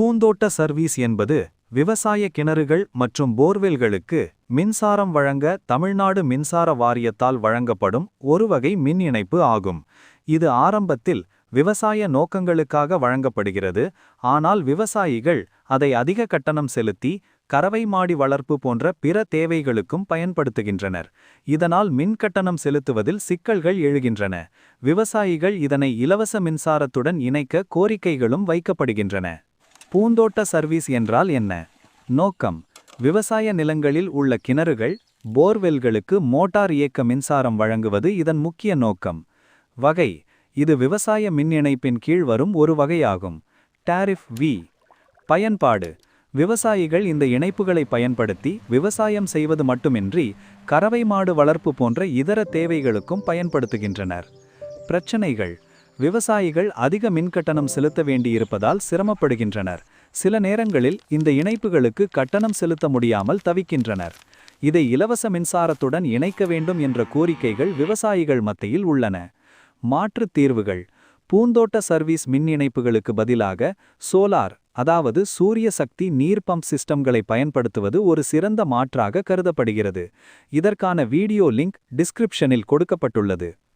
பூந்தோட்ட service என்பது விவசாய கிணறுகள் மற்றும் போர்வெல்களுக்கு மின்சாரம் வழங்க தமிழ்நாடு மின்சார வாரியத்தால் வழங்கப்படும் ஒரு வகை மின் இணைப்பு ஆகும். இது ஆரம்பத்தில் விவசாய நோக்கங்களுக்காக வழங்கப்படுகிறது. ஆனால் விவசாயிகள் அதை அதிக கட்டணம் செலுத்தி கறவை மாடி வளர்ப்பு போன்ற பிற தேவைகளுக்கும் பயன்படுத்துகின்றனர். இதனால் மின் கட்டணம் செலுத்துவதில் சிக்கல்கள் எழுகின்றன. விவசாயிகள் இதனை இலவச மின்சாரத்துடன் இணைக்க கோரிக்கைகளும் வைக்கப்படுகின்றன. பூந்தோட்ட சர்வீஸ் என்றால் என்ன? நோக்கம். விவசாய நிலங்களில் உள்ள கிணறுகள் போர்வெல்களுக்கு மோட்டார் இயக்க மின்சாரம் வழங்குவது இதன் முக்கிய நோக்கம். வகை. இது விவசாய மின் இணைப்பின் கீழ் வரும் ஒரு வகையாகும். டாரிஃப் வி பயன்பாடு. விவசாயிகள் இந்த இணைப்புகளை பயன்படுத்தி விவசாயம் செய்வது மட்டுமின்றி கறவை மாடு வளர்ப்பு போன்ற இதர தேவைகளுக்கும் பயன்படுத்துகின்றனர். பிரச்சனைகள். விவசாயிகள் அதிக மின்கட்டணம் செலுத்த வேண்டியிருப்பதால் சிரமப்படுகின்றனர். சில நேரங்களில் இந்த இணைப்புகளுக்கு கட்டணம் செலுத்த முடியாமல் தவிக்கின்றனர். இதை இலவச மின்சாரத்துடன் இணைக்க வேண்டும் என்ற கோரிக்கைகள் விவசாயிகள் மத்தியில் உள்ளன. மாற்றுத் தீர்வுகள். பூந்தோட்ட சர்வீஸ் மின் இணைப்புகளுக்கு பதிலாக சோலார் அதாவது சூரிய சக்தி நீர் பம்ப் சிஸ்டம்களை பயன்படுத்துவது ஒரு சிறந்த மாற்றாக கருதப்படுகிறது. இதற்கான வீடியோ லிங்க் டிஸ்கிரிப்ஷனில் கொடுக்கப்பட்டுள்ளது.